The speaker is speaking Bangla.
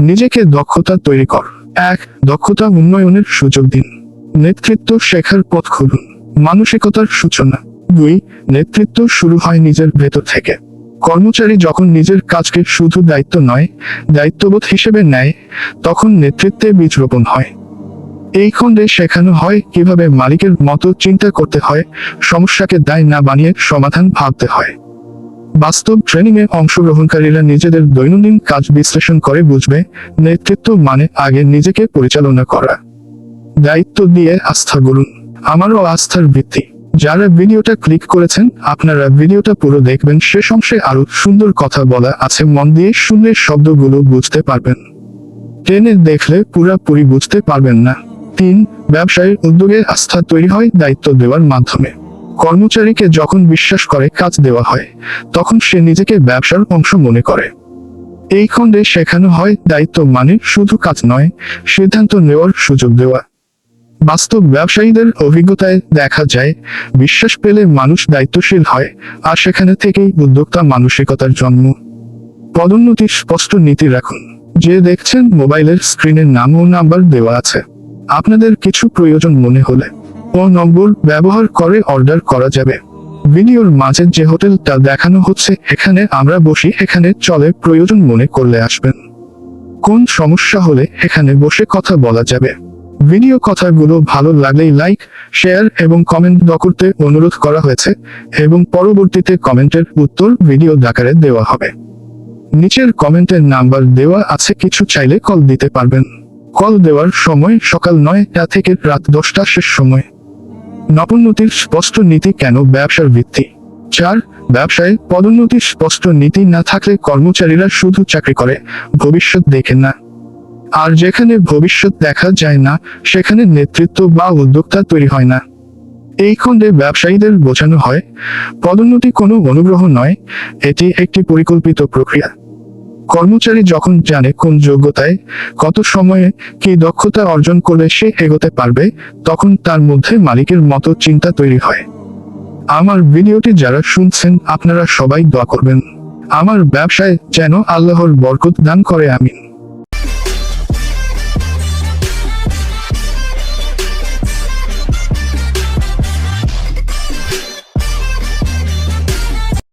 নিজেকে দক্ষতা তৈরি কর। এক, দক্ষতা উন্নয়নের সুযোগ দিন। নেতৃত্ব শেখার পথ খুলুন। মানসিকতার সূচনা। দুই, নেতৃত্ব শুরু হয় নিজের ভেতর থেকে। কর্মচারী যখন নিজের কাজকে শুধু দায়িত্ব নয়, দায়িত্ববোধ হিসেবে নেয়, তখন নেতৃত্বে বীজ রোপণ হয়। এই খণ্ডে শেখানো হয় কীভাবে মালিকের মতো চিন্তা করতে হয়, সমস্যাকে দায় না বানিয়ে সমাধান ভাবতে হয়। বাস্তব ট্রেনিং এ অংশগ্রহণকারীরা নিজেদের দৈনন্দিন কাজ বিশ্লেষণ করে বুঝবে, নেতৃত্ব মানে আগে নিজেকে পরিচালনা করা। দায়িত্ব দিয়ে আস্থা গড়ুন। আমারও আস্থার ভিত্তি। যারা ভিডিওটা ক্লিক করেছেন, আপনারা ভিডিওটা পুরো দেখবেন শেষ অংশে আরও সুন্দর কথা বলা আছে, মন দিয়ে শুনলে শব্দগুলো বুঝতে পারবেন। ট্রেনে দেখলে পুরাপুরি বুঝতে পারবেন না। তিন, ব্যবসায়ের উদ্যোগে আস্থা তৈরি হয় দায়িত্ব দেওয়ার মাধ্যমে। কর্মচারীকে যখন বিশ্বাস করে কাজ দেওয়া হয়, তখন সে নিজেকে ব্যবসার অংশ মনে করে। এই খণ্ডে শেখানো হয় দায়িত্ব মানে শুধু কাজ নয়, সিদ্ধান্ত নেওয়ার সুযোগ দেওয়া। বাস্তব ব্যবসায়ীদের অভিজ্ঞতায় দেখা যায়, বিশ্বাস পেলে মানুষ দায়িত্বশীল হয়, আর সেখানে থেকেই উদ্যোক্তা মানসিকতার জন্ম। পদোন্নতির স্পষ্ট নীতি রাখুন। যে দেখছেন মোবাইলের স্ক্রিনের নাম ও নাম্বার দেওয়া আছে। আপনাদের কিছু প্রয়োজন মনে হলে ও নম্বর ব্যবহার করে অর্ডার করা যাবে। ভিডিওর মাঝে যে হোটেলটা দেখানো হচ্ছে, এখানে আমরা বসি, এখানে চলে প্রয়োজন মনে করলে আসবেন। কোন সমস্যা হলে এখানে বসে কথা বলা যাবে। ভিডিও কথাগুলো ভালো লাগলেই লাইক, শেয়ার এবং কমেন্ট দ করতে অনুরোধ করা হয়েছে এবং পরবর্তীতে কমেন্টের উত্তর ভিডিও আকারে দেওয়া হবে। নিচের কমেন্টের নাম্বার দেওয়া আছে, কিছু চাইলে কল দিতে পারবেন। কল দেওয়ার সময় সকাল নয়টা থেকে রাত দশটা শেষ সময়। নবোন্নতির স্পষ্ট নীতি কেন ব্যবসার ভিত্তি? চার, ব্যবসায় পদোন্নতির স্পষ্ট নীতি না থাকলে কর্মচারীরা শুধু চাকরি করে, ভবিষ্যৎ দেখে না। আর যেখানে ভবিষ্যৎ দেখা যায় না, সেখানে নেতৃত্ব বা উদ্যোক্তা তৈরি হয় না। এই খণ্ডে ব্যবসায়ীদের বোঝানো হয়, পদোন্নতি কোনো অনুগ্রহ নয়, এটি একটি পরিকল্পিত প্রক্রিয়া। কর্মচারী যখন জানে কোন যোগ্যতায় কত সময়ে কি দক্ষতা অর্জন করলে সে এগোতে পারবে, তখন তার মধ্যে মালিকের মতো চিন্তা তৈরি হয়। আমার ভিডিওটি যারা শুনছেন, আপনারা সবাই দোয়া করবেন। আমার ব্যবসায় যেন আল্লাহর বরকত দান করে, আমিন।